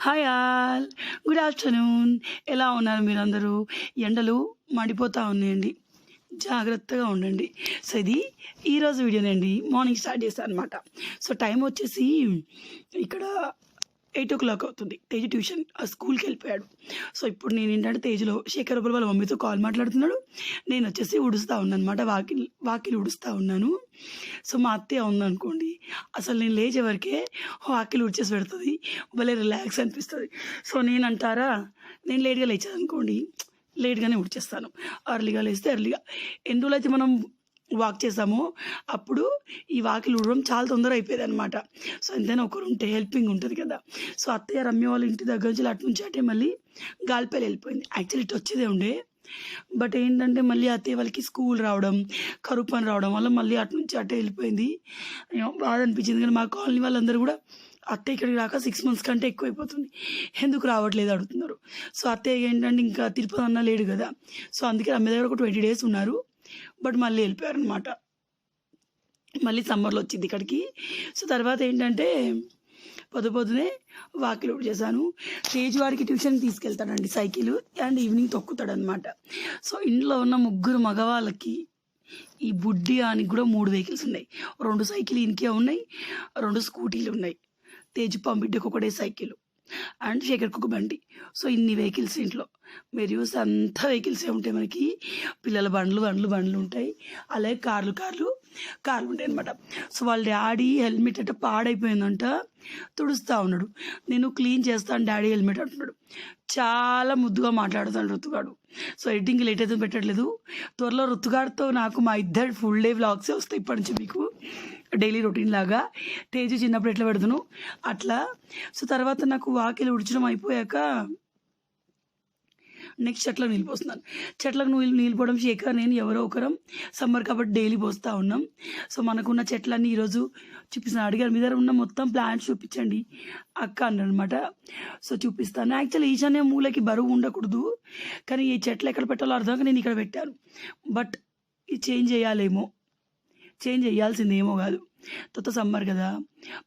Hi all. Good afternoon. ఎలా ఉన్నారు మీరందరూ? ఎండలు మండిపోతూ ఉన్నాయండి. జాగ్రత్తగా ఉండండి. సో ఇది ఈరోజు వీడియోనండి. మార్నింగ్ స్టార్ట్ చేస్తాను అనమాట సో టైం వచ్చేసి ఇక్కడ ఎయిట్ ఓ క్లాక్ అవుతుంది. తేజ్ ట్యూషన్ ఆ స్కూల్కి వెళ్ళిపోయాడు. సో ఇప్పుడు నేను ఏంటంటే తేజ్లో శేఖర్ ఒకరు వాళ్ళ మమ్మీతో కాల్ మాట్లాడుతున్నాడు. నేను వచ్చేసి ఉడుస్తూ ఉన్నాను అనమాట వాకిల్ వాకిలు ఉడుస్తూ ఉన్నాను. సో మా అత్తయ్య ఉందనుకోండి అసలు నేను లేచే వరకే వాకిలు ఉడిచేసి పెడుతుంది. భలే రిలాక్స్ అనిపిస్తుంది. సో నేను అంటారా నేను లేట్గా లేచాను అనుకోండి లేట్గానే ఉడిచేస్తాను అర్లీగా లేస్తే అర్లీగా. ఎందులో అయితే మనం వాక్ చేసామో. అప్పుడు ఈ వాకిలు ఉడడం చాలా తొందర అయిపోయేది అనమాట సో ఎంతైనా ఒకరు ఉంటే హెల్పింగ్ ఉంటుంది కదా. సో అత్తయ్య రమ్య వాళ్ళ ఇంటి దగ్గర నుంచి అటు నుంచి అటే మళ్ళీ గాలిపల్లి వెళ్ళిపోయింది. యాక్చువల్లీ ఇటు వచ్చేదే ఉండే. బట్ ఏంటంటే మళ్ళీ అత్తయ్య వాళ్ళకి స్కూల్ రావడం కరువు పని రావడం వల్ల మళ్ళీ అటు నుంచి అటే వెళ్ళిపోయింది. బాధ అనిపించింది. కానీ మా కాలనీ వాళ్ళందరూ కూడా అత్తయ్య ఇక్కడికి రాక సిక్స్ మంత్స్ కంటే ఎక్కువైపోతుంది. ఎందుకు రావట్లేదు అడుగుతున్నారు. సో అత్తయ్య ఏంటంటే ఇంకా తిరుపతి అన్న లేడు కదా. సో అందుకే అమ్మ దగ్గర ఒక ట్వంటీ డేస్ ఉన్నారు. బట్ మళ్ళీ వెళ్ళిపోయారు అనమాట మళ్ళీ సమ్మర్లో వచ్చింది ఇక్కడికి. సో తర్వాత ఏంటంటే పొద్దు పొద్దునే వాకిలు చేశాను. తేజ్ వారికి ట్యూషన్ తీసుకెళ్తాడండి సైకిల్ అండ్ ఈవినింగ్ తొక్కుతాడు అనమాట సో ఇంట్లో ఉన్న ముగ్గురు మగవాళ్ళకి ఈ బుడ్డి అని కూడా మూడు వెహికల్స్ ఉన్నాయి. రెండు సైకిల్ ఇంకే ఉన్నాయి రెండు స్కూటీలు ఉన్నాయి. తేజ్ పంపిడ్డకు ఒకటే సైకిల్ అండ్ శేఖర్కు ఒక బండి. సో ఇన్ని వెహికల్స్ ఇంట్లో. మీరు చూస్తే అంతా వెహికల్సే ఉంటాయి మనకి. పిల్లల బండ్లు బండ్లు బండ్లు ఉంటాయి. అలాగే కార్లు కార్లు కార్లు ఉంటాయి అనమాట సో వాళ్ళ డాడీ హెల్మెట్ అంటే పాడైపోయిందంట. తుడుస్తూ ఉన్నాడు. నేను క్లీన్ చేస్తాను డాడీ హెల్మెట్ అంటున్నాడు. చాలా ముద్దుగా మాట్లాడుతాడు రుతుగాడు. సో ఎడిటింగ్ లేట్ అయితే పెట్టట్లేదు. త్వరలో రుతుగాడితో నాకు మా ఇద్దరు ఫుల్ డే వ్లాగ్సే వస్తాయి ఇప్పటి నుంచి మీకు. డైలీ రొటీన్ లాగా. తేజు చిన్నప్పుడు ఎట్లా పెడతాను? అట్లా. సో తర్వాత నాకు వాకిలి ఉడిచడం అయిపోయాక నెక్స్ట్ చెట్లకు నీళ్ళు పోస్తున్నాను. చెట్లకు నీళ్ళు నీళ్ళు పోవడం శేఖర్ నేను ఎవరో ఒకరం సమ్మర్ కాబట్టి డైలీ పోస్తూ ఉన్నాం. సో మనకున్న చెట్లన్నీ ఈరోజు చూపిస్తాను అడిగారు మీ దగ్గర ఉన్న మొత్తం ప్లాంట్స్ చూపించండి. అక్క అన్నమాట సో చూపిస్తాను. యాక్చువల్లీ ఈశాన్య మూలకి బరువు ఉండకూడదు కానీ ఈ చెట్లు ఎక్కడ పెట్టాలో అర్థం నేను ఇక్కడ పెట్టాను. బట్ ఇది చేంజ్ చేయాలేమో చేంజ్ చేయాల్సిందేమో కాదు. కొత్త సమ్మర్ కదా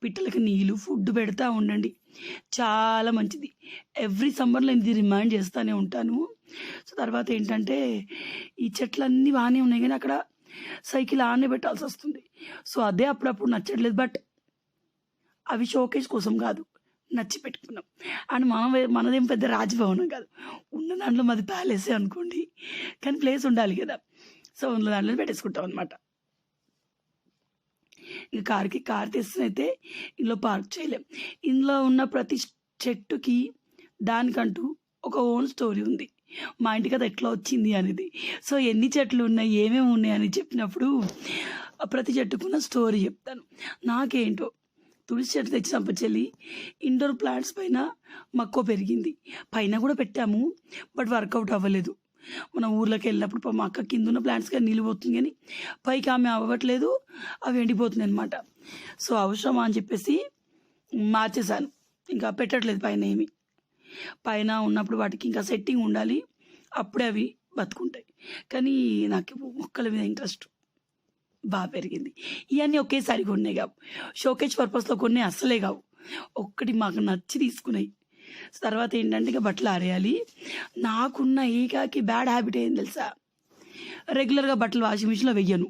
పిట్టలకి నీళ్ళు ఫుడ్ పెడతా ఉండండి. చాలా మంచిది. ఎవ్రీ సమ్మర్లో ఇది రిమైండ్ చేస్తూనే ఉంటాను. సో తర్వాత ఏంటంటే ఈ చెట్లన్నీ బాగానే ఉన్నాయి కానీ అక్కడ సైకిల్ ఆనే పెట్టాల్సి వస్తుంది. సో అదే అప్పుడప్పుడు నచ్చట్లేదు. బట్ అవి షోకేస్ కోసం కాదు నచ్చి పెట్టుకున్నాం. అండ్ మనం మనదేం పెద్ద రాజభవనం కాదు. ఉన్న దాంట్లో మాది ప్యాలెసే అనుకోండి. కానీ ప్లేస్ ఉండాలి కదా. సో ఉన్న దాంట్లో పెట్టేసుకుంటాం అనమాట ఇక కార్కి కార్ తెచ్చినైతే ఇందులో పార్క్ చేయలేం. ఇందులో ఉన్న ప్రతి చెట్టుకి దానికంటూ ఒక ఓన్ స్టోరీ ఉంది. మా ఇంటికి అది ఎట్లా వచ్చింది అనేది. సో ఎన్ని చెట్లు ఉన్నాయి ఏమేమి ఉన్నాయి అని చెప్పినప్పుడు ఆ ప్రతి చెట్టుకున్న స్టోరీ చెప్తాను. నాకేంటో తులసి చెట్టు తెచ్చి చంపచెల్లి ఇండోర్ ప్లాంట్స్ పైన మక్కువ పెరిగింది. పైన కూడా పెట్టాము బట్ వర్కౌట్ అవ్వలేదు. మన ఊర్లోకి వెళ్ళినప్పుడు పాపం మా అక్క కింద ఉన్న ప్లాంట్స్గా నీళ్ళు పోతుంది కానీ పైకి ఆమె అవ్వట్లేదు అవి ఎండిపోతుంది అనమాట సో అవసరమా అని చెప్పేసి మార్చేశాను. ఇంకా పెట్టట్లేదు పైన ఏమి. పైన ఉన్నప్పుడు వాటికి ఇంకా సెట్టింగ్ ఉండాలి అప్పుడే అవి బతుకుంటాయి. కానీ నాకు మొక్కల మీద ఇంట్రెస్ట్ బాగా పెరిగింది. ఇవన్నీ ఒకేసారి కొన్నాయి కావు. షోకేజ్ పర్పస్లో కొన్ని అస్సలే కావు. ఒక్కటి మాకు నచ్చి తీసుకున్నాయి. తర్వాత ఏంటంటే ఇక బట్టలు ఆరేయాలి. నాకున్న ఏకాకి బ్యాడ్ హ్యాబిట్ ఏం తెలుసా? రెగ్యులర్గా బట్టలు వాషింగ్ మిషన్లో వెయ్యను.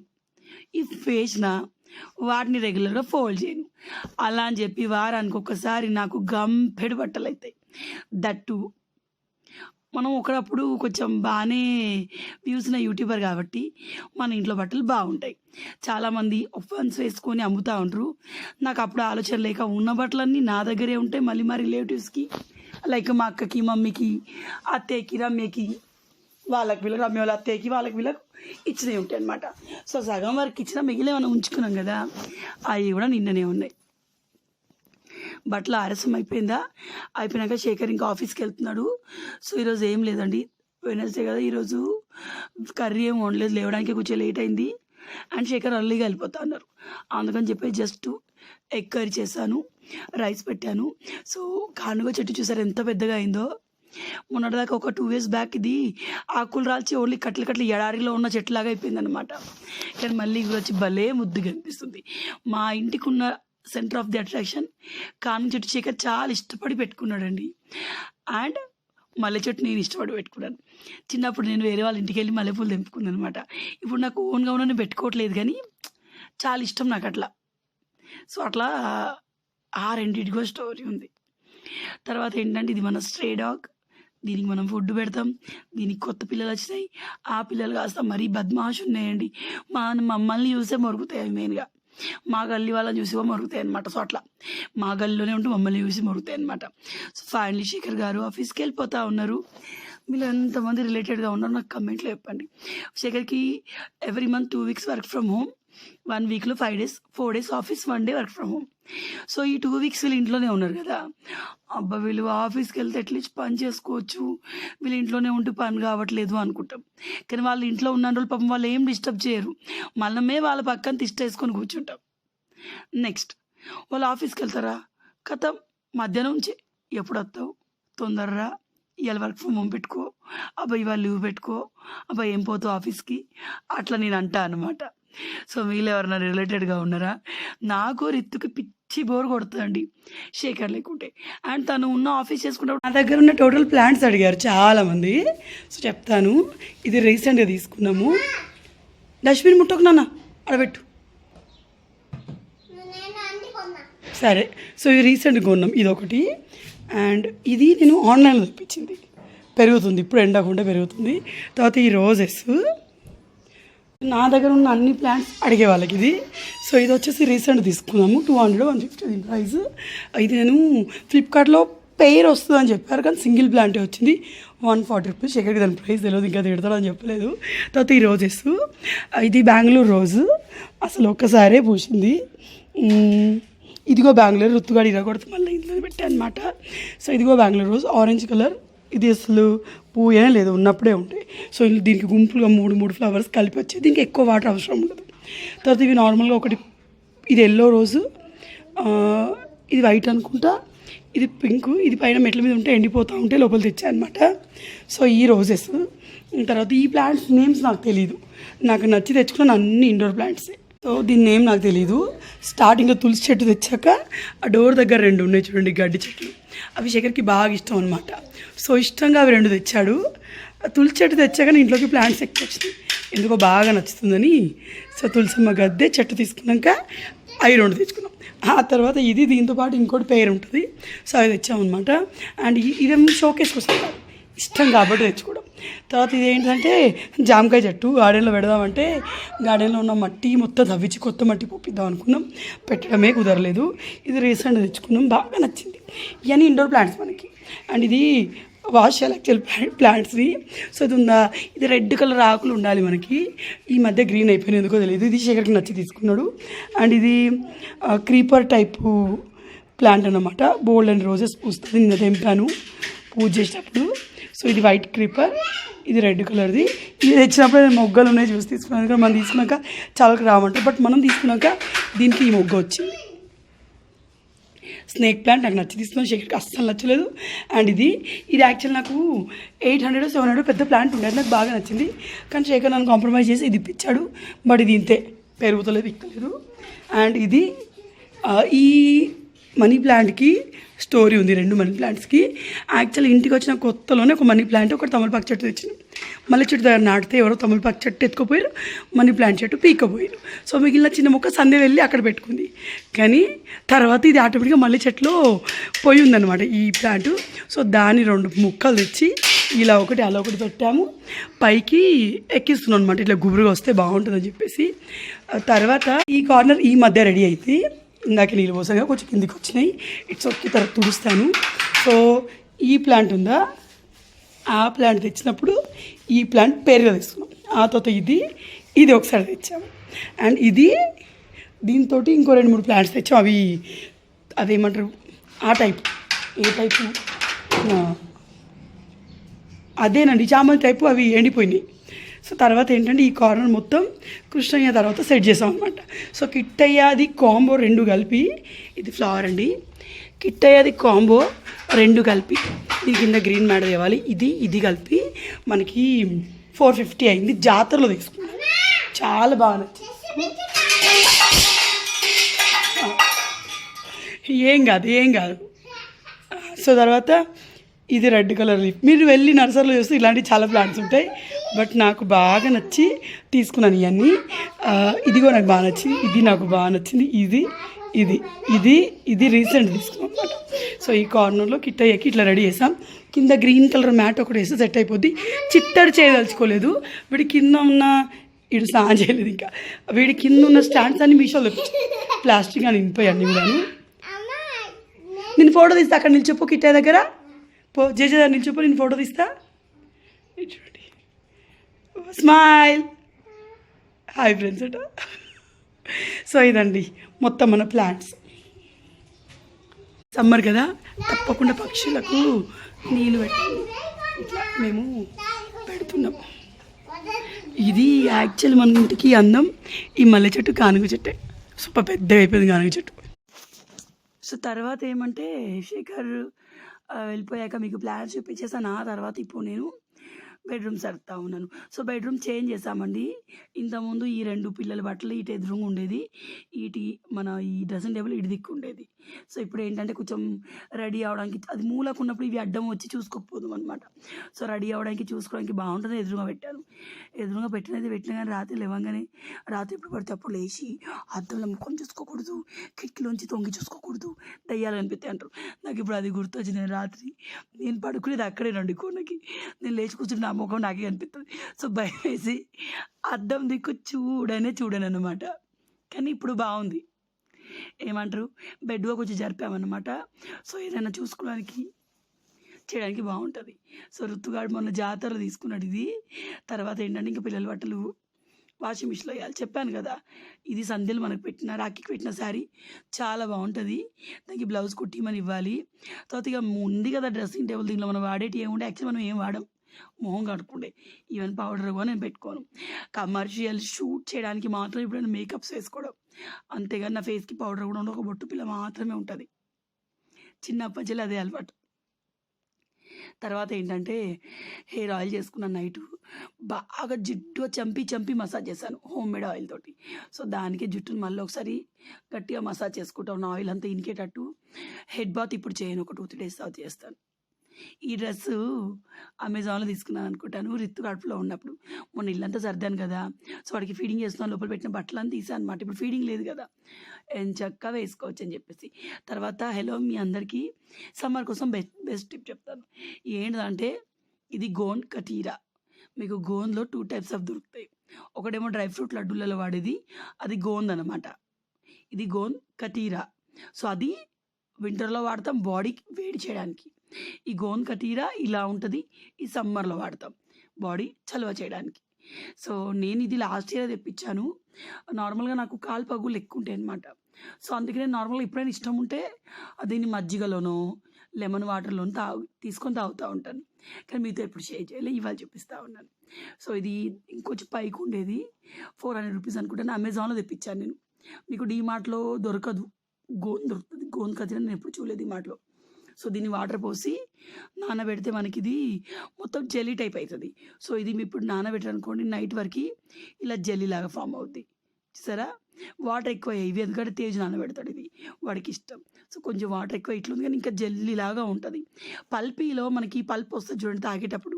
ఇఫ్ వేసిన వాటిని రెగ్యులర్గా ఫోల్డ్ చేయను. అలా అని చెప్పి వారానికి ఒక్కసారి నాకు గంపెడు బట్టలు అవుతాయి దట్టు మనం ఒకడప్పుడు కొంచెం బాగానే వ్యూస్ యూట్యూబర్ కాబట్టి మన ఇంట్లో బట్టలు బాగుంటాయి. చాలామంది ఒఫన్స్ వేసుకొని అమ్ముతూ ఉంటారు నాకు అప్పుడు ఆలోచన లేక ఉన్న బట్టలన్నీ నా దగ్గరే ఉంటాయి. మళ్ళీ మా రిలేటివ్స్కి లైక్ మా అక్కకి మమ్మీకి అత్తయ్యకి రమ్యకి వాళ్ళకి వీళ్ళకి రమ్య వాళ్ళ అత్తయ్యకి వాళ్ళకి వీళ్ళకి ఇచ్చినవి ఉంటాయి అనమాట సో సగం వరకు ఇచ్చిన మిగిలిన మనం ఉంచుకున్నాం కదా అవి కూడా నిన్ననే ఉన్నాయి. బట్టలు ఆరసం అయిపోయిందా? అయిపోయినాక శేఖర్ ఇంకా ఆఫీస్కి వెళ్తున్నాడు. సో ఈరోజు ఏం లేదండి. వెనస్డే కదా ఈరోజు. కర్రీ ఏం వండలేదు. లేవడానికి కొంచెం లేట్ అయింది. అండ్ శేఖర్ అర్లీగా వెళ్ళిపోతా అన్నారు. అందుకని చెప్పి జస్ట్ ఎగ్ కర్రీ చేశాను రైస్ పెట్టాను. సో కానుగ చెట్టు చూసారు ఎంత పెద్దగా అయిందో? మొన్నటిదాకా ఒక టూ ఇయర్స్ బ్యాక్ ఇది ఆకులు రాల్చి ఓన్లీ కట్టలు కట్టలు ఎడారిలో ఉన్న చెట్టులాగా అయిపోయింది అనమాట కానీ మళ్ళీ ఇప్పుడు వచ్చి భలే ముద్దుగా అనిపిస్తుంది. మా ఇంటికి ఉన్న సెంటర్ ఆఫ్ ది అట్రాక్షన్ కాను చెట్టు శేఖర్ చాలా ఇష్టపడి పెట్టుకున్నాడండి. అండ్ మల్లె చెట్టు నేను ఇష్టపడి పెట్టుకున్నాను. చిన్నప్పుడు నేను వేరే వాళ్ళ ఇంటికి వెళ్ళి మల్లెపూలు తెంపుకున్నాను అనమాట ఇప్పుడు నాకు ఓన్గా ఉన్న నేను పెట్టుకోవట్లేదు కానీ చాలా ఇష్టం నాకు అట్లా. సో అట్లా ఆ రెండింటికో స్టోరీ ఉంది. తర్వాత ఏంటంటే ఇది మన స్ట్రే డాగ్. దీనికి మనం ఫుడ్ పెడతాం. దీనికి కొత్త పిల్లలు వచ్చినాయి. ఆ పిల్లలు కాస్త మరీ బద్మాష్ ఉన్నాయండి. మా మమ్మల్ని చూసే మొరుగుతాయి అవి మెయిన్గా. మా గల్లీ వాళ్ళని చూసి మొరుగుతాయి అనమాట సో అట్లా. మా గల్లీలోనే ఉంటూ మమ్మల్ని చూసి మొరుగుతాయి అనమాట సో ఫైనలీ శేఖర్ గారు ఆఫీస్కి వెళ్ళిపోతా ఉన్నారు. మీరు ఎంతమంది రిలేటెడ్గా ఉన్నారు నాకు కమెంట్లో చెప్పండి. శేఖర్కి every month two weeks work from home. One వీక్లో five days four days office one day work from home. So ఈ టూ వీక్స్ వీళ్ళు ఇంట్లోనే ఉన్నారు కదా. అబ్బా వీళ్ళు ఆఫీస్కి వెళ్తే అట్లీస్ట్ పని చేసుకోవచ్చు. వీళ్ళు ఇంట్లోనే ఉంటూ పని కావట్లేదు అనుకుంటాం. కానీ వాళ్ళు ఇంట్లో ఉన్న రోజులు పాపం వాళ్ళు ఏం డిస్టర్బ్ చేయరు. మనమే వాళ్ళ పక్కన తిష్టేసుకొని కూర్చుంటాం. నెక్స్ట్ వాళ్ళు ఆఫీస్కి వెళ్తారా? కథం మధ్యాహ్నం నుంచి ఎప్పుడు వస్తావు తొందరరా? ఇవాళ వర్క్ ఫ్రమ్ హోమ్ పెట్టుకో అబ్బాయి ఇవాళ లీవ్ పెట్టుకో అబ్బాయి ఏం పోతావు ఆఫీస్కి? అట్లా నేను అంటా అనమాట సో వీళ్ళు ఎవరైనా రిలేటెడ్గా ఉన్నారా? నాకు రిత్తుకి పిచ్చి బోర్ కొడుతుందండి. శేఖర్ లేకుంటే. అండ్ తను ఉన్న ఆఫీస్ చేసుకుంటే నా దగ్గర ఉన్న టోటల్ ప్లాంట్స్ అడిగారు చాలామంది. సో చెప్తాను ఇది రీసెంట్గా తీసుకున్నాము. డస్ట్బిన్ ముట్టకు నాన్న అడబెట్టు సరే సో ఇది రీసెంట్గా కొన్నాం ఇది ఒకటి అండ్ ఇది నేను ఆన్లైన్లో తెప్పించింది పెరుగుతుంది. ఇప్పుడు ఎండకుండా పెరుగుతుంది. తర్వాత ఈ రోజెస్ నా దగ్గర ఉన్న అన్ని ప్లాంట్స్ అడిగే వాళ్ళకి ఇది. సో ఇది వచ్చేసి రీసెంట్ తీసుకున్నాము. టూ హండ్రెడ్ వన్ ఫిఫ్టీ దీని ప్రైస్ ఇది నేను ఫ్లిప్కార్ట్లో పెయిర్ వస్తుందని చెప్పారు. కానీ సింగిల్ ప్లాంటే వచ్చింది. వన్ ఫార్టీ రూపీస్ ఎక్కడికి దాని ప్రైస్ తెలియదు ఇంకా తిడతాడని చెప్పలేదు. తర్వాత ఈ రోజెస్ ఇది బెంగళూరు రోజు అసలు ఒక్కసారే పూసింది. ఇదిగో బెంగళూరు రుత్తుగాడు ఇరగొడితే మళ్ళీ ఇంట్లో పెట్టా అనమాట సో ఇదిగో బెంగళూరు రోజ్ ఆరెంజ్ కలర్ ఇది అసలు పూయనే లేదు ఉన్నప్పుడే ఉంటాయి. సో ఇల్లు దీనికి గుంపులుగా మూడు మూడు ఫ్లవర్స్ కలిపి వచ్చేది. దీనికి ఎక్కువ వాటర్ అవసరం ఉండదు. తర్వాత ఇవి నార్మల్గా ఒకటి ఇది ఎల్లో రోజు. ఇది వైట్ అనుకుంటా. ఇది పింక్ ఇది పైన మెట్ల మీద ఉంటే ఎండిపోతూ ఉంటే లోపల తెచ్చా అనమాట సో ఈ రోజెస్ తర్వాత ఈ ప్లాంట్స్ నేమ్స్ నాకు తెలియదు నాకు నచ్చి తెచ్చుకున్నాను అన్ని ఇండోర్ ప్లాంట్సే సో దీని నేమ్ నాకు తెలియదు స్టార్టింగ్లో తులసి చెట్టు తెచ్చాక ఆ డోర్ దగ్గర రెండు ఉన్నాయి చూడండి గడ్డి చెట్లు. అవి శేఖర్కి బాగా ఇష్టం అనమాట సో ఇష్టంగా అవి రెండు తెచ్చాడు. తులసి చెట్టు తెచ్చాక ఇంట్లోకి ప్లాంట్స్ ఎక్కువ వచ్చినాయి. ఎందుకో బాగా నచ్చుతుందని. సో తులసమ్మ గద్దె చెట్టు తీసుకున్నాక అవి రెండు తెచ్చుకున్నాం. ఆ తర్వాత ఇది దీంతో పాటు ఇంకోటి పేరు ఉంటుంది. సో అవి తెచ్చామన్నమాట. అండ్ ఇ- షోకేస్ షోకేస్కి వస్తుంది ఇష్టం కాబట్టి తెచ్చుకోవడం. తర్వాత ఇది ఏంటంటే జామకాయ చెట్టు గార్డెన్లో పెడదామంటే గార్డెన్లో ఉన్న మట్టి మొత్తం తవ్వించి కొత్త మట్టి పొప్పిద్దాం అనుకున్నాం. పెట్టడమే కుదరలేదు. ఇది రీసెంట్ తెచ్చుకున్నాం. బాగా నచ్చింది. ఇవన్నీ ఇండోర్ ప్లాంట్స్ మనకి. అండ్ ఇది వాష్ యాక్చువల్ ప్లాంట్స్ది. సో ఇది ఉందా? ఇది రెడ్ కలర్ ఆకులు ఉండాలి మనకి. ఈ మధ్య గ్రీన్ అయిపోయినాయి. ఎందుకో తెలియదు ఇది శేఖర్కి నచ్చి తీసుకున్నాడు. అండ్ ఇది క్రీపర్ టైపు ప్లాంట్ అన్నమాట. బోల్డ్ అండ్ రోజెస్ పూస్తుంది. నిన్న తెంపాను. పూజ చేసేటప్పుడు. సో ఇది వైట్ క్రీపర్ ఇది రెడ్ కలర్ది ఇది తెచ్చినప్పుడు నేను మొగ్గలు ఉన్నాయి చూసి తీసుకున్నాను కానీ మనం తీసుకున్నాక చాలా రావంటారు బట్ మనం తీసుకున్నాక దీనికి ఈ మొగ్గ వచ్చింది. స్నేక్ ప్లాంట్ నాకు నచ్చి తీసుకున్నాను. శేఖర్కి అస్సలు నచ్చలేదు. అండ్ ఇది ఇది యాక్చువల్ నాకు ఎయిట్ హండ్రెడ్ సెవెన్ హండ్రెడ్ పెద్ద ప్లాంట్ ఉండేది. నాకు బాగా నచ్చింది. కానీ శేఖర్ నన్ను కాంప్రమైజ్ చేసి ఇది ఇప్పించాడు. బట్ ఇది ఇంతే. పెరుగుతలేదు ఇక్కలేదు అండ్ ఇది ఈ మనీ ప్లాంట్కి స్టోరీ ఉంది రెండు మనీ ప్లాంట్స్కి. యాక్చువల్ ఇంటికి వచ్చిన కొత్తలోనే ఒక మనీ ప్లాంట్ ఒక తమలపాకు చెట్టు తెచ్చింది. మల్లె చెట్టు దగ్గర నాటితే ఎవరో తమలపాకు చెట్టు ఎత్తుకుపోయారు మనీ ప్లాంట్ చెట్టు పీకపోయారు సో మిగిలిన చిన్న మొక్క సందే వెళ్ళి అక్కడ పెట్టుకుంది. కానీ తర్వాత ఇది ఆటోమేటిక్గా మల్లె చెట్టులో పోయి ఉందన్నమాట ఈ ప్లాంట్. సో దాని రెండు ముక్కలు తెచ్చి ఇలా ఒకటి అలా ఒకటి పెట్టాము. పైకి ఎక్కిస్తున్నాం అనమాట ఇట్లా గుబురుగా వస్తే బాగుంటుందని చెప్పేసి. తర్వాత ఈ కార్నర్ ఈ మధ్య రెడీ అయితే ఇందాక నీళ్ళు పోసాగా కొంచెం కిందికి వచ్చినాయి. ఇట్స్ ఓకే తర్వాత తుడుస్తాను. సో ఈ ప్లాంట్ ఉందా? ఆ ప్లాంట్ తెచ్చినప్పుడు ఈ ప్లాంట్ పేరుగా తీసుకున్నాం ఆ తర్వాత ఇది ఇది ఒకసారి తెచ్చాము. అండ్ ఇది దీంతో ఇంకో రెండు మూడు ప్లాంట్స్ తెచ్చాం. అవి అదేమంటారు? ఆ టైప్ ఏ టైపు అదేనండి చామంతి టైపు అవి ఎండిపోయినాయి. సో తర్వాత ఏంటంటే ఈ కార్నర్ మొత్తం కృష్ణయ్య తర్వాత సెట్ చేసాం అనమాట సో కిట్టయ్యది కాంబో రెండు కలిపి ఇది ఫ్లవర్ అండి. కిట్టయ్యది కాంబో రెండు కలిపి దీని కింద గ్రీన్ మ్యాడ్ ఇవ్వాలి ఇది ఇది కలిపి మనకి ఫోర్ ఫిఫ్టీ అయింది. జాతరలో తీసుకున్నాం. చాలా బాగా నచ్చింది. ఏం కాదు ఏం కాదు. సో తర్వాత ఇది రెడ్ కలర్ లీఫ్ మీరు వెళ్ళి నర్సరీలో చూస్తే ఇలాంటి చాలా ప్లాంట్స్ ఉంటాయి. బట్ నాకు బాగా నచ్చి తీసుకున్నాను ఇవన్నీ. ఇదిగో ఇది కూడా నాకు బాగా నచ్చింది. ఇది నాకు బాగా నచ్చింది. ఇది ఇది ఇది ఇది రీసెంట్ తీసుకున్నాం అనమాట సో ఈ కార్నర్లో కిట్ అయ్యాకి ఇట్లా రెడీ చేసాం కింద గ్రీన్ కలర్ మ్యాట్ ఒకటి వేస్తే సెట్ అయిపోద్ది. చిత్తడి చేయదలుచుకోలేదు. వీడి కింద ఉన్న ఇటు స్నానం చేయలేదు ఇంకా. వీడి కింద ఉన్న స్టాండ్స్ అన్ని మీషోలో ప్లాస్టిక్ అని నింపాయి అన్నీ కూడాను. నేను ఫోటో తీస్తా. అక్కడ నిలిచిపో కిట్టే దగ్గర. పో జేజే దగ్గర నిలిచిపో నేను ఫోటో తీస్తా. చూడండి స్మైల్ హాయ్ ఫ్రెండ్స్ అట సో ఇదండి. మొత్తం మన ప్లాంట్స్ సమ్మర్ కదా. తప్పకుండా పక్షులకు నీళ్ళు పెట్టి ఇట్లా మేము పెడుతున్నాం. ఇది యాక్చువల్ మన ఇంటికి అందం ఈ మల్లె చెట్టు కానుగ చెట్టే. సూపర్ పెద్దగా అయిపోయింది కానుగ చెట్టు. సో తర్వాత ఏమంటే శేఖర్ వెళ్ళిపోయాక మీకు ప్లాన్స్ చూపించేసాను ఆ తర్వాత ఇప్పుడు నేను బెడ్రూమ్ సర్దుతా ఉన్నాను. సో బెడ్రూమ్ చేంజ్ చేసామండి. ఇంతకుముందు ఈ రెండు పిల్లల బట్టలు ఇటు ఎదురుగా ఉండేది. ఇటు మన ఈ డ్రెస్సింగ్ టేబుల్ ఇటు దిక్కు ఉండేది. సో ఇప్పుడు ఏంటంటే కొంచెం రెడీ అవడానికి అది మూలకు ఉన్నప్పుడు ఇవి అడ్డం వచ్చి చూసుకోకపోదాం అనమాట సో రెడీ అవడానికి చూసుకోవడానికి బాగుంటుంది. ఎదురుగా పెట్టాను. ఎదురుగా పెట్టినది పెట్టిన కానీ రాత్రి లేవగానే రాత్రి ఎప్పుడు పడితే అప్పుడు లేచి అద్దంలో ముఖం చూసుకోకూడదు. కిటికీలోంచి తొంగి చూసుకోకూడదు. దయ్యాలు అనిపిస్తాయి అంటారు. నాకు ఇప్పుడు అది గుర్తొచ్చింది. రాత్రి నేను పడుకునేది అక్కడే రండి కోనకి. నేను లేచి కూర్చుని ముఖం నాకే అనిపిస్తుంది సో భయం వేసి అద్దం దిక్కు చూడనే చూడను అనమాట కానీ ఇప్పుడు బాగుంది. ఏమంటారు? బెడ్గా కొంచెం జరిపామన్నమాట. సో ఏదైనా చూసుకోవడానికి చేయడానికి బాగుంటుంది. సో ఋతుగాడు మొన్న జాతర తీసుకున్నాడు ఇది. తర్వాత ఏంటంటే ఇంకా పిల్లల బట్టలు వాషింగ్ మిషన్లో వేయాలి. చెప్పాను కదా. ఇది సంధ్యలు మనకు పెట్టిన రాఖీకి పెట్టిన శారీ చాలా బాగుంటుంది. దానికి బ్లౌజ్ కుట్టిమని ఇవ్వాలి. తర్వాత ఇక ఉంది కదా డ్రెస్సింగ్ టేబుల్ దీనిలో మనం వాడేటి ఏముండే యాక్చువల్ మనం ఏం వాడం. మొహం కడుక్కుండే ఈవెన్ పౌడర్ కూడా నేను పెట్టుకోను. కమర్షియల్ షూట్ చేయడానికి మాత్రం ఇప్పుడు మేకప్స్ వేసుకోవడం. అంతేగాని నా ఫేస్కి పౌడర్ కూడా ఉండదు ఒక బొట్టు పిల్ల మాత్రమే ఉంటుంది. చిన్నప్పటి నుంచి అదే అలవాటు. తర్వాత ఏంటంటే హెయిర్ ఆయిల్ చేసుకున్నాను నైట్ బాగా జిడ్డు చంపి చంపి మసాజ్ చేశాను. హోమ్ మేడ్ ఆయిల్ తోటి. సో దానికి జుట్టును మళ్ళీ ఒకసారి గట్టిగా మసాజ్ చేసుకుంటా ఉన్న ఆయిల్ అంతా ఇనికేటట్టు. హెడ్ బాత్ ఇప్పుడు చేయను. ఒక టూ త్రీ డేస్ తర్వాత చేస్తాను. ఈ డ్రెస్సు అమెజాన్లో తీసుకున్నాను అనుకుంటాను రిత్తు కడుపులో ఉన్నప్పుడు. మొన్న ఇల్లంతా సర్దాను కదా. సో వాడికి ఫీడింగ్ చేస్తున్నాను లోపల పెట్టిన బట్టలు తీసాను అనమాట ఇప్పుడు ఫీడింగ్ లేదు కదా. ఏం చక్కగా వేసుకోవచ్చు అని చెప్పేసి. తర్వాత హలో మీ అందరికీ సమ్మర్ కోసం బెస్ట్ బెస్ట్ టిప్ చెప్తాను. ఏంటంటే ఇది గోన్ కటీరా. మీకు గోన్లో టూ టైప్స్ ఆఫ్ దొరుకుతాయి. ఒకటేమో డ్రై ఫ్రూట్ లడ్డూలలో వాడేది. అది గోంద్ అనమాట ఇది గోన్ కటీరా. సో అది వింటర్లో వాడతాం బాడీకి వేడి చేయడానికి. ఈ గోన్ కటీరా ఇలా ఉంటుంది ఈ సమ్మర్లో వాడతాం. బాడీ చలవ చేయడానికి. సో నేను ఇది లాస్ట్ ఇయర్ తెప్పించాను. నార్మల్గా నాకు కాలు పగులు ఎక్కువ ఉంటాయి అనమాట సో అందుకనే నార్మల్గా ఎప్పుడైనా ఇష్టం ఉంటే దీన్ని మజ్జిగలోనో లెమన్ వాటర్లోనో తాగు తీసుకొని తాగుతూ ఉంటాను. కానీ మీతో ఎప్పుడు షేర్ చేయాలి ఇవాళ చూపిస్తూ ఉన్నాను. సో ఇది ఇంకొంచెం పైకి ఉండేది. ఫోర్ హండ్రెడ్ రూపీస్ అనుకుంటాను. అమెజాన్లో తెప్పించాను నేను. మీకు డీమార్ట్లో దొరకదు. గోన్ దొరుకుతుంది. గోన్ కదిరి నేను ఎప్పుడు చూడలేదు ఈ మాటలో. సో దీన్ని వాటర్ పోసి నానబెడితే మనకి ఇది మొత్తం జెల్లీ టైప్ అవుతుంది సో ఇది మీ ఇప్పుడు నానబెట్టారు అనుకోండి నైట్ వరకు ఇలా జెల్లీ లాగా ఫామ్ అవుద్ది. సరే వాటర్ ఎక్కువ ఇవి ఎందుకంటే తేజ్ నానబెడతాడు ఇది వాడికి ఇష్టం. సో కొంచెం వాటర్ ఎక్కువ ఇట్లుంది కానీ ఇంకా జల్లీలాగా ఉంటుంది. పల్పీలో మనకి పల్ప్ వస్తుంది చూడండి తాగేటప్పుడు.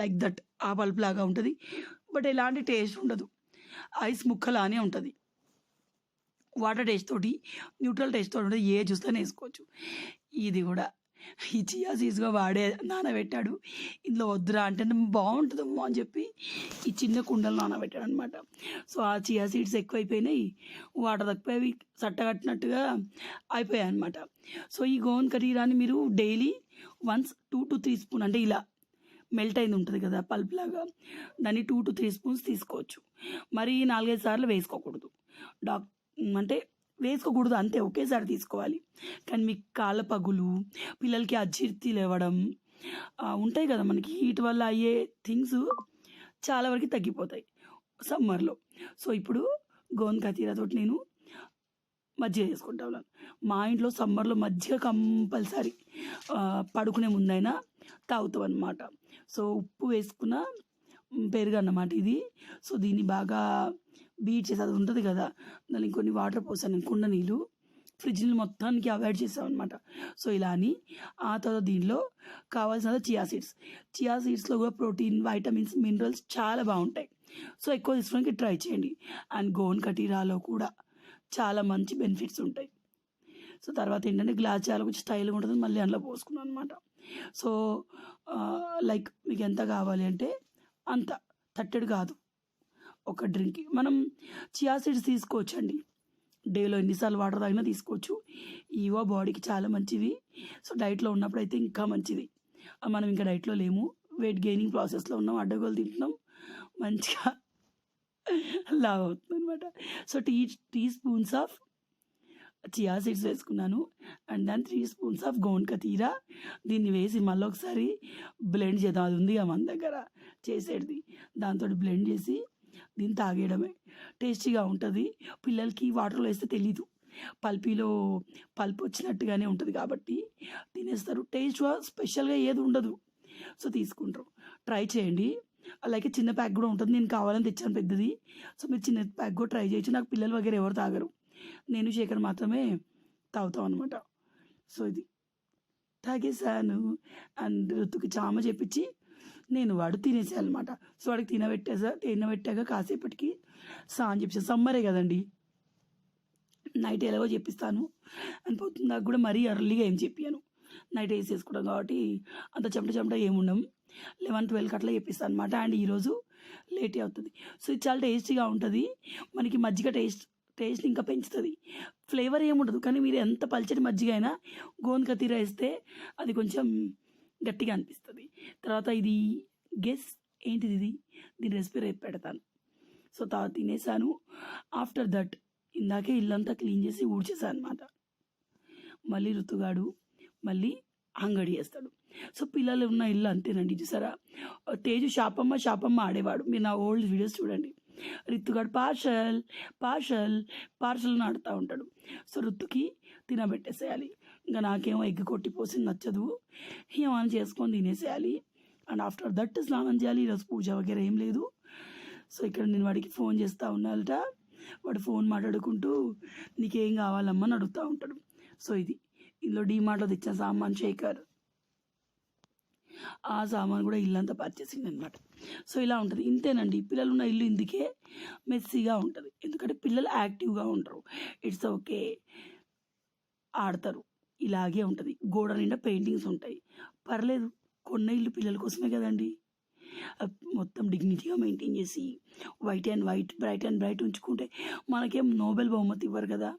లైక్ దట్ ఆ పల్ప్ లాగా ఉంటుంది. బట్ ఎలాంటి టేస్ట్ ఉండదు. ఐస్ ముక్కలానే ఉంటుంది. వాటర్ టేస్ట్ తోటి న్యూట్రల్ టేస్ట్ తోటి ఉంటుంది. ఏ చూస్తే వేసుకోవచ్చు. ఇది కూడా. ఈ చియా సీడ్స్గా వాడే నానబెట్టాడు. ఇందులో వద్దురా అంటే బాగుంటుందమ్మో అని చెప్పి ఈ చిన్న కుండలు నానబెట్టాడు అనమాట సో ఆ చియా సీడ్స్ ఎక్కువైపోయినాయి. వాటర్ తక్కువవి సట్టగట్టినట్టుగా అయిపోయాయి అనమాట సో ఈ గోన్ కరీరాని మీరు daily once two to three spoon అంటే ఇలా మెల్ట్ అయింది ఉంటుంది కదా పల్ప్ లాగా దాన్ని టూ టు త్రీ స్పూన్స్ తీసుకోవచ్చు. మరి నాలుగైదు సార్లు వేసుకోకూడదు. డాక్ అంటే వేసుకోకూడదు. అంతే ఒకేసారి తీసుకోవాలి. కానీ మీకు కాళ్ళ పగులు పిల్లలకి అజీర్తి లేవడం ఉంటాయి కదా మనకి. హీట్ వల్ల అయ్యే థింగ్స్ చాలా వరకు తగ్గిపోతాయి సమ్మర్లో. సో ఇప్పుడు గోంద కతీరాతోటి నేను మజ్జిగ చేసుకుంటా ఉన్నాను. మా ఇంట్లో సమ్మర్లో మజ్జిగ కంపల్సరీ పడుకునే ముందైనా తాగుతాం అనమాట సో ఉప్పు వేసుకున్న పెరుగు అన్నమాట ఇది. సో దీన్ని బాగా బీట్ చేసి అది ఉంటుంది కదా దానికి కొన్ని వాటర్ పోసాను కుండ నీళ్ళు ఫ్రిడ్జ్ని మొత్తానికి అవాయిడ్ చేసామన్నమాట అనమాట సో ఇలా అని ఆ తర్వాత దీనిలో కావాల్సిన చియా సీడ్స్ చియా సీడ్స్లో కూడా ప్రోటీన్ వైటమిన్స్ మినరల్స్ చాలా బాగుంటాయి. సో ఎక్కువ తీసుకోవడానికి ట్రై చేయండి. అండ్ గోన్ కటీరాలో కూడా చాలా మంచి బెనిఫిట్స్ ఉంటాయి. సో తర్వాత ఏంటంటే గ్లాస్ చాలా కొంచెం స్టైల్గా ఉంటుంది మళ్ళీ అందులో పోసుకున్నాను అనమాట సో లైక్ మీకు ఎంత కావాలి అంటే అంత థర్టెడ్ కాదు. ఒక డ్రింక్. మనం చియా సీడ్స్ తీసుకోవచ్చండి. డేలో ఎన్నిసార్లు వాటర్ తాగినా తీసుకోవచ్చు. ఇవో బాడీకి చాలా మంచివి. సో డైట్లో ఉన్నప్పుడు అయితే ఇంకా మంచిది. మనం ఇంకా డైట్లో లేము. వెయిట్ గెయినింగ్ ప్రాసెస్లో ఉన్నాం. అడ్డగోలు తింటున్నాం. మంచిగా లావ్ అవుతుంది అనమాట so tea teaspoons of chia seeds వేసుకున్నాను. అండ్ దాని త్రీ స్పూన్స్ ఆఫ్ గోన్క తీరా. దీన్ని వేసి మళ్ళీ ఒకసారి బ్లెండ్ చేద్దాం. అది ఉంది మన దగ్గర. చేసేది దాంతో బ్లెండ్ చేసి దీన్ని తాగేయడమే. టేస్టీగా ఉంటుంది. పిల్లలకి వాటర్లో వేస్తే తెలీదు. పల్పీలో పల్పు వచ్చినట్టుగానే ఉంటుంది కాబట్టి తినేస్తారు. టేస్ట్ స్పెషల్గా ఏది ఉండదు. సో తీసుకుంటారు. ట్రై చేయండి. అలాగే చిన్న ప్యాక్ కూడా ఉంటుంది. నేను కావాలని తెచ్చాను పెద్దది. సో మీరు చిన్న ప్యాక్ కూడా ట్రై చేయొచ్చు. నాకు పిల్లలు వగేర ఎవరు తాగరు. నేను శేఖర్ మాత్రమే తాగుతాం అనమాట సో ఇది. తాగేశాను. అండ్ ఋతుకి చామ చెప్పించి నేను వాడు తినేసాను అనమాట సో వాడికి తినబెట్టేసా తినబెట్టాక కాసేపటికి సా అని చెప్పేసి. సమ్మరే కదండి. నైట్ ఎలాగో చెప్పిస్తాను. అని పోతుంది. నాకు కూడా మరీ అర్లీగా ఏం చెప్పాను నైట్ వేసేసుకుంటాం కాబట్టి అంత చెమట చెమట ఏముండం లెవెన్ ట్వెల్వ్కి అట్లా చెప్పిస్తాను అనమాట అండ్ ఈరోజు లేట్ అవుతుంది. సో ఇది చాలా టేస్టీగా ఉంటుంది. మనకి మజ్జిగ టేస్ట్ టేస్ట్ ఇంకా పెంచుతుంది. ఫ్లేవర్ ఏముండదు కానీ మీరు ఎంత పల్చటి మజ్జిగ అయినా గోంద కత్తిర వేస్తే అది కొంచెం గట్టిగా అనిపిస్తుంది. తర్వాత ఇది గెస్ ఏంటిది ఇది? దీని రెసిపీ రేపు పెడతాను. సో తర్వాత తినేసాను. ఆఫ్టర్ దట్ ఇందాకే ఇల్లంతా క్లీన్ చేసి ఊడ్చేసాను అనమాట మళ్ళీ ఋతుగాడు మళ్ళీ అంగడి వేస్తాడు సో పిల్లలు ఉన్న ఇల్లు అంతేనండి చూసారా? తేజు శాపమ్మ శాపమ్మ ఆడేవాడు. మీరు నా ఓల్డ్ వీడియోస్ చూడండి. రిత్తుగాడు పార్షల్ పార్షల్ పార్షల్ని ఆడుతూ ఉంటాడు. సో రుత్తుకి తినబెట్టేసేయాలి. ఇంకా నాకేమో ఎగ్గు కొట్టిపోసింది నచ్చదు. ఏమైనా చేసుకొని తినేసేయాలి. అండ్ ఆఫ్టర్ దట్ స్నానం చేయాలి. ఈరోజు పూజ వగేరా ఏం లేదు. సో ఇక్కడ నేను వాడికి ఫోన్ చేస్తూ ఉన్నాలట. వాడు ఫోన్ మాట్లాడుకుంటూ నీకేం కావాలమ్మా అని అడుగుతూ ఉంటాడు. సో ఇది. ఇందులో డీమార్ట్లో తెచ్చిన సామాన్ శేఖర్. ఆ సామాన్ కూడా ఇల్లంతా పర్చేసింది అనమాట సో ఇలా ఉంటుంది. ఇంతేనండి. పిల్లలు ఉన్న ఇల్లు ఇందుకే మెస్సీగా ఉంటుంది. ఎందుకంటే పిల్లలు యాక్టివ్గా ఉంటారు ఇట్స్ ఓకే ఆడతారు. ఇలాగే ఉంటుంది. గోడ నిండా పెయింటింగ్స్ ఉంటాయి. పర్లేదు కొన్న ఇల్లు పిల్లల కోసమే కదండి. మొత్తం డిగ్నిటీగా మెయింటైన్ చేసి white and white bright and bright ఉంచుకుంటే మనకేం నోబెల్ బహుమతి ఇవ్వరు కదా.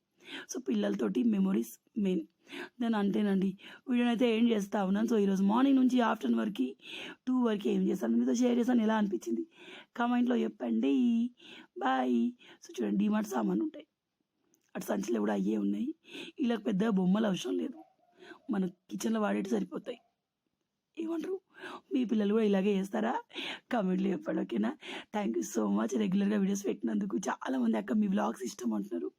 సో పిల్లలతోటి మెమొరీస్ మెయిన్. దాని అంతేనండి. వీడియోని అయితే ఏం చేస్తా ఉన్నాను? సో ఈరోజు మార్నింగ్ నుంచి ఆఫ్టర్నూన్ వరకు టూ వరకు ఏం చేస్తాను? మీతో షేర్ చేస్తాను ఎలా అనిపించింది? కామెంట్లో చెప్పండి. బాయ్. సో చూడండి డిమార్ట్ సామాన్లు ఉంటాయి. అటు సంచులు కూడా అయ్యే ఉన్నాయి. ఇలా పెద్దగా బొమ్మలు అవసరం లేదు. మన కిచెన్లో వాడేటి సరిపోతాయి. ఏమంటారు? మీ పిల్లలు కూడా ఇలాగే చేస్తారా? కామెంట్లు చెప్పండి ఓకేనా? థ్యాంక్ యూ సో మచ్ రెగ్యులర్గా వీడియోస్ పెట్టినందుకు చాలామంది అక్క మీ వ్లాగ్స్ ఇష్టం అంటున్నారు.